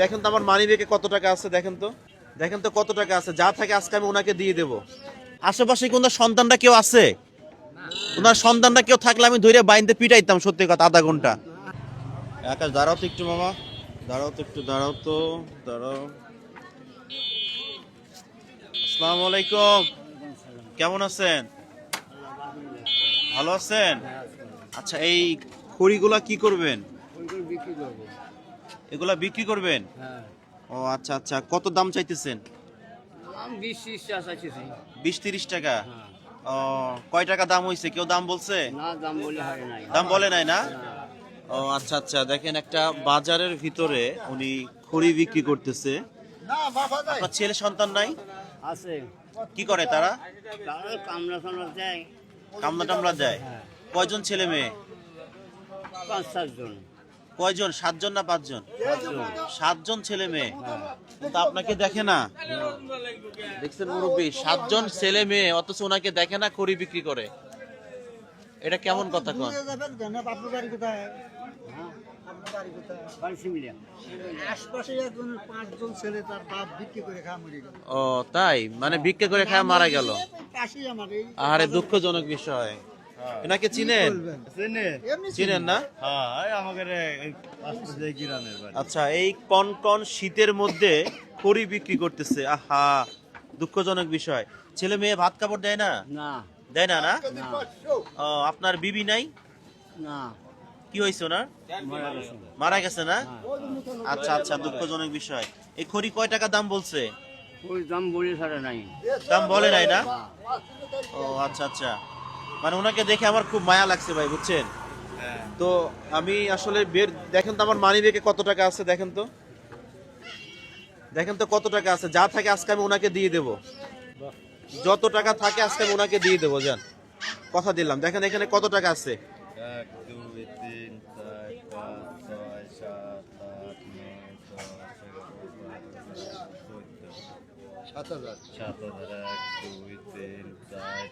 দেখেন তো আমার মানি ব্যাগে কত টাকা আছে, দেখেন তো। দেখেন তো কত টাকা আছে, যা থাকে আজকে আমি ওনাকে দিয়ে দেব। আশেপাশে কোন সন্তানটা কেউ আছে? ওনার সন্তানটা কেউ থাকলে আমি ধরে বাইন্দে পিটাইতাম, সত্যি কথা, আধা ঘণ্টা। আকাশ, দাঁড়াও তো একটু মামা। দাঁড়াও তো একটু, দাঁড়াও তো, দাঁড়াও। আসসালামু আলাইকুম। কেমন আছেন? ভালো আছেন? আচ্ছা এই খড়িগুলা কি করবেন? এগুলা বিক্রি করবেন? হ্যাঁ। ও আচ্ছা আচ্ছা। কত দাম চাইতেছেন? বিশ ত্রিশ টাকা হ্যাঁ। ও কয় টাকা দাম হয়েছে কেউ দাম বলছে? দাম বলে নাই। না? ও আচ্ছা আচ্ছা। দেখেন একটা বাজারের ভিতরে উনি খড়ি বিক্রি করতেছে। আপনার ছেলে সন্তান নাই? আছে। কি করে তারা? দেয়। কামনা টামলা দেয়। হ্যাঁ। কয়জন ছেলে মেয়ে? পাঁচ সাতজন। কয়জন? সাতজন না পাঁচজন? সাতজন। ছেলে মেয়ে। কিন্তু আপনাকে দেখে না? দেখছেন মুরব্বী সাতজন ছেলে মেয়ে অথচ ওনাকে দেখে না খড়ি বিক্রি করে। এটা কেমন কথা কন? বিক্রি ও তাই? মানে ভিক্ষা করে খায় মারা গেল। আরে দুঃখজনক বিষয়। এনাকে চিনেন? চিনেন না? আচ্ছা এই কন কন শীতের মধ্যে খড়ি বিক্রি করতেছে। আহা দুঃখজনক বিষয়। ছেলে মেয়ে ভাত কাপড় দেয় না? না। দেয় না না? আপনার বিবি নাই? না। কি হয়েছে ওনার? মারা গেছে। না? হ্যাঁ। আচ্ছা আচ্ছা দুঃখজনক বিষয়। এই খড়ি কয় টাকা দাম বলছে? দাম বলে নাই। দাম বলে নাই না। ও আচ্ছা আচ্ছা। মানে ওনাকে দেখে আমার খুব মায়া লাগছে ভাই বুঝছেন? তো আমি আসলে বের দেখেন তো আমার মানি ব্যাগে কত টাকা আছে দেখেন তো। দেখেন তো কত টাকা আছে যা থাকে আজকে আমি ওনাকে দিয়ে দেব। যত টাকা থাকে আজকে আমি ওনাকে দিয়ে দেবো যান কথা দিলাম। দেখেন এখানে কত টাকা আছে? এক দুই তিন চার পাঁচ ছয় সাত সাত হাজার। সাত হাজার এক দুই তিন চার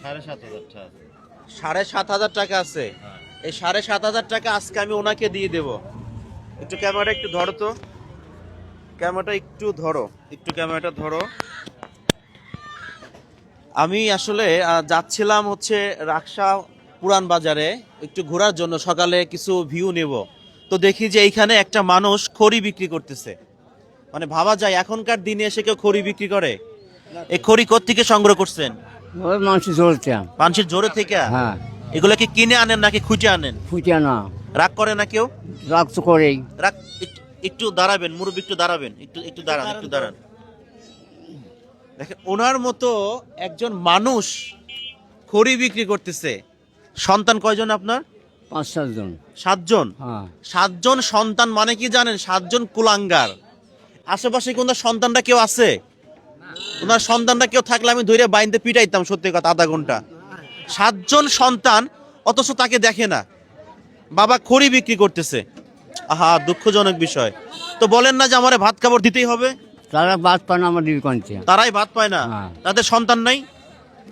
সাড়ে সাত হাজার টাকা আছে। সাড়ে সাত হাজার টাকা আছে হ্যাঁ। এই সাড়ে সাত হাজার টাকা আজকে আমি ওনাকে দিয়ে দেব। একটু ক্যামেরাটা একটু ধরো তো। ক্যামেরাটা একটু ধরো। একটু ক্যামেরাটা ধরো। আমি আসলে যাচ্ছিলাম হচ্ছে রাকসা পুরান বাজারে একটু ঘোরার জন্য সকালে কিছু ভিউ নেব। তো দেখি যে এইখানে একটা মানুষ খড়ি বিক্রি করতেছে। মানে ভাবা যায় এখনকার দিনে এসে কেউ খড়ি বিক্রি করে? এই খড়ি কোত্থেকে সংগ্রহ করছেন? ওই মানুষ চলছে মানুষের জোরে থেকে? হ্যাঁ। এগুলো কি কিনে আনেন নাকি খুঁজে আনেন? ফুটে না রাগ করে না কেউ? রাগ তো করেই। রাগ একটু- একটু দাঁড়াবেন মুরব্বী একটু দাঁড়াবেন একটু একটু দাঁড়ান একটু দাঁড়ান। দেখেন ওনার মতো একজন মানুষ খড়ি বিক্রি করতেছে। সন্তান কয়জন আপনার? পাঁচ সাতজন সাতজন? হ্যাঁ। সাতজন সন্তান মানে কি জানেন? সাতজন কুলাঙ্গার। আশেপাশে কোন সন্তানটা কেউ আছে? ওনার সন্তানটা কেউ থাকলে আমি ধরে বাইন্দে পিটাইতাম সত্যি কথা আধা ঘণ্টা। সাতজন সন্তান অথচ তাকে দেখে না। বাবা খড়ি বিক্রি করতেছে। আহা দুঃখজনক বিষয়। তো বলেন না যে আমার ভাত কাপড় দিতেই হবে? তারা বাদ পান আমার তারাই ভাত পায় না? হ্যাঁ। তাদের সন্তান নাই?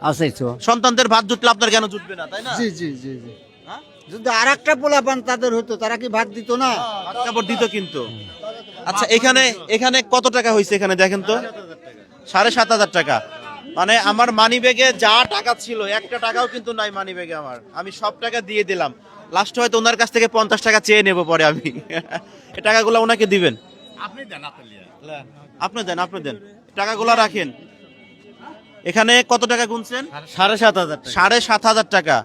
আছে তো। সন্তানদের ভাত জুটলে আপনার কেন জুটবে না তাই না? জি জি জি জি। হ্যাঁ? যদি আর একটা পোলা পান তাদের হতো তারা কি ভাত দিত না? ভাত কাপড় দিত কিন্তু। আচ্ছা এখানে এখানে কত টাকা হয়েছে এখানে দেখেন তো? সাড়ে সাত হাজার টাকা। মানে আমার মানি ব্যাগে যা টাকা ছিল একটা টাকাও কিন্তু নাই মানি ব্যাগে আমার। আমি সব টাকা দিয়ে দিলাম। লাস্ট হয়তো ওনার কাছ থেকে পঞ্চাশ টাকা চেয়ে নেব পরে আমি। এই টাকাগুলো ওনাকে দিবেন। আপনি দেন আপনি আপনি দেন আপনি দেন। টাকাগুলো রাখেন। এখানে কত টাকা গুনছেন? সাড়ে সাত হাজার সাড়ে সাত হাজার টাকা।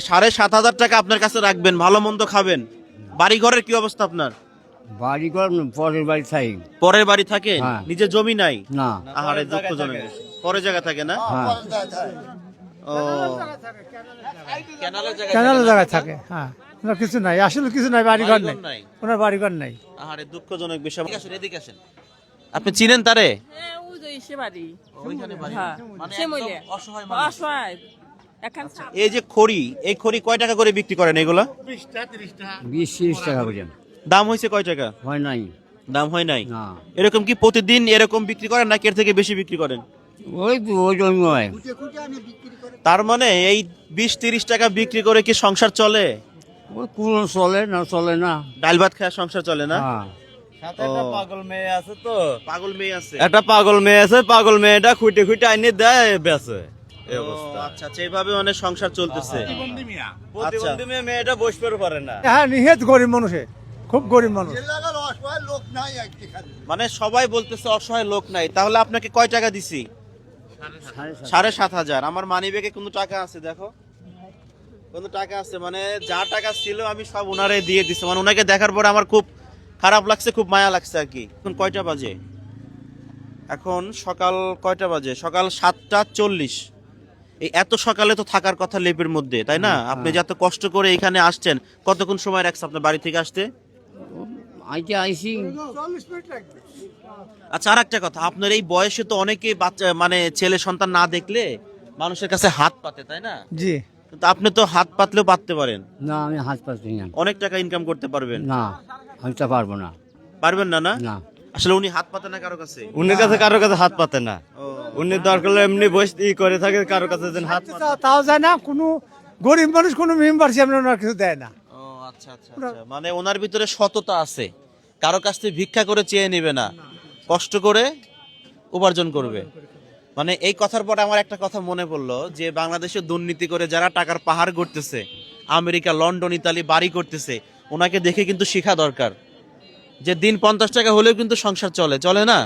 সাড়ে সাত হাজার টাকা আপনার কাছে রাখবেন ভালো মন্দ খাবেন। বাড়ি ঘরের কি অবস্থা আপনার? বাড়ি ঘর পরের বাড়ি পরের বাড়ি থাকে? হ্যাঁ। নিজের জমি নাই? না। আহারে দুঃখজনক। পরে জায়গা থাকে না? হ্যাঁ। ও। কেনালের জায়গায় থাকে হ্যাঁ। কিছু নাই। আসলে কিছু নাই বাড়িঘর নেই। নাই? ওনার নেই। আহারে দুঃখজনক বিষয়। এদিকে আসেন আপনি চিনেন তারে? সে বাড়ি। ওইখানে বাড়ি। হ্যাঁ। মানে একদম অসহায় মানুষ। অসহায়। এখন এই যে খড়ি এই খড়ি কয় টাকা করে বিক্রি করেন এগুলা? বিশ ত্রিশ টাকা দাম হয়েছে কয় টাকা? হয় নাই। দাম হয় নাই? না। এরকম কি প্রতিদিন এরকম বিক্রি করেন নাকি এর থেকে বেশি বিক্রি করেন? ওই তো জন্য হয়। তার মানে এই বিশ তিরিশ টাকা বিক্রি করে কি সংসার চলে? ওই কোনো চলে না চলে না। ডাল ভাত খায় সংসার চলে না? হ্যাঁ। পাগল মেয়ে আছে তো। পাগল মেয়ে আছে। একটা পাগল মেয়ে আছে পাগল মেয়েটা খুঁটে খুঁটে আইনে দেয় বেছে এই ও, অবস্থা। আচ্ছা এইভাবে অনেক সংসার চলতেছে। প্রতিবন্ধী মেয়ে। মেয়েটা বসতে পারে না। হ্যাঁ নিহেত গরিব মানুষে খুব গরিব মানুষ। লোক নাই এখানে মানে সবাই বলতেছে অসহায় লোক নাই তাহলে আপনাকে কয় টাকা দিছি? সাড়ে সাত হাজার। আমার মানি ব্যাগে কোনো টাকা আছে দেখো। কোনো টাকা আছে মানে যা টাকা ছিল আমি সব ওনারে দিয়ে দিছি। মানে ওনাকে দেখার পরে আমার খুব খারাপ লাগছে খুব মায়া লাগছে আর কি। এখন কয়টা বাজে? এখন সকাল কয়টা বাজে? সকাল সাতটা চল্লিশ। এই এত সকালে তো থাকার কথা লেপের মধ্যে তাই না? আপনি যত কষ্ট করে এখানে আসছেন কতক্ষণ সময় রাখছে আপনার বাড়ি থেকে আসতে? আইতে আইসি চল্লিশ মিনিট লাগবে আচ্ছা আর একটা কথা আপনার এই বয়সে তো অনেকে বাচ্চা মানে ছেলে সন্তান না দেখলে মানুষের কাছে হাত পাতে তাই না? জি। কিন্তু আপনি তো হাত পাতলেও পাততে পারেন। না আমি হাত পাচ্ছি না। অনেক টাকা ইনকাম করতে পারবেন। না আমি তা পারব না। পারবেন না না? না। আসলে উনি হাত পাতে না কারও কাছে? উনি কাছে কারও কাছে হাত পাতে না। উনি দরকার হলে এমনি বসে ই করে থাকে কারও কাছে যেন হাত পাতে। তাও- তাও যায় না। কোনো গরিব মানুষ কোনো মেম্বারশিপ আপনার কিছু দেয় না। ও আচ্ছা আচ্ছা আচ্ছা। মানে ওনার ভিতরে সততা আছে। কারও কাছ থেকে ভিক্ষা করে চেয়ে নেবে না। কষ্ট করে উপার্জন করবে। মানে এই কথার পরে আমার একটা কথা মনে পড়ল যে বাংলাদেশে দুর্নীতি করে যারা টাকার পাহাড় করতেছে আমেরিকা লন্ডন ইতালি বাড়ি করতেছে ওনাকে দেখে কিন্তু শেখা দরকার। যে দিন পঞ্চাশ টাকা হলেও কিন্তু সংসার চলে চলে না?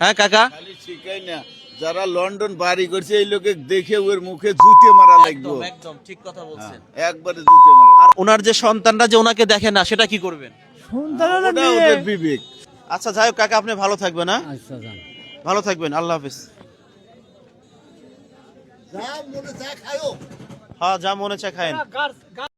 হ্যাঁ কাকা? শিখাই না যারা লন্ডন বাড়ি করছে এই লোকে দেখে ওর মুখে জুতে মারা লাগবে। একদম ঠিক কথা বলছেন। একবারে জুতে মারা আর ওনার যে সন্তানরা যে ওনাকে দেখে না সেটা কি করবেন? সন্তানেরা বিবেক। আচ্ছা যাই হোক কাকা আপনি ভালো থাকবেন না আচ্ছা যান। ভালো থাকবেন আল্লাহ হাফিজ। যা মনে চা খায়ও হ্যাঁ যা মনে চা খায়েন। গাছ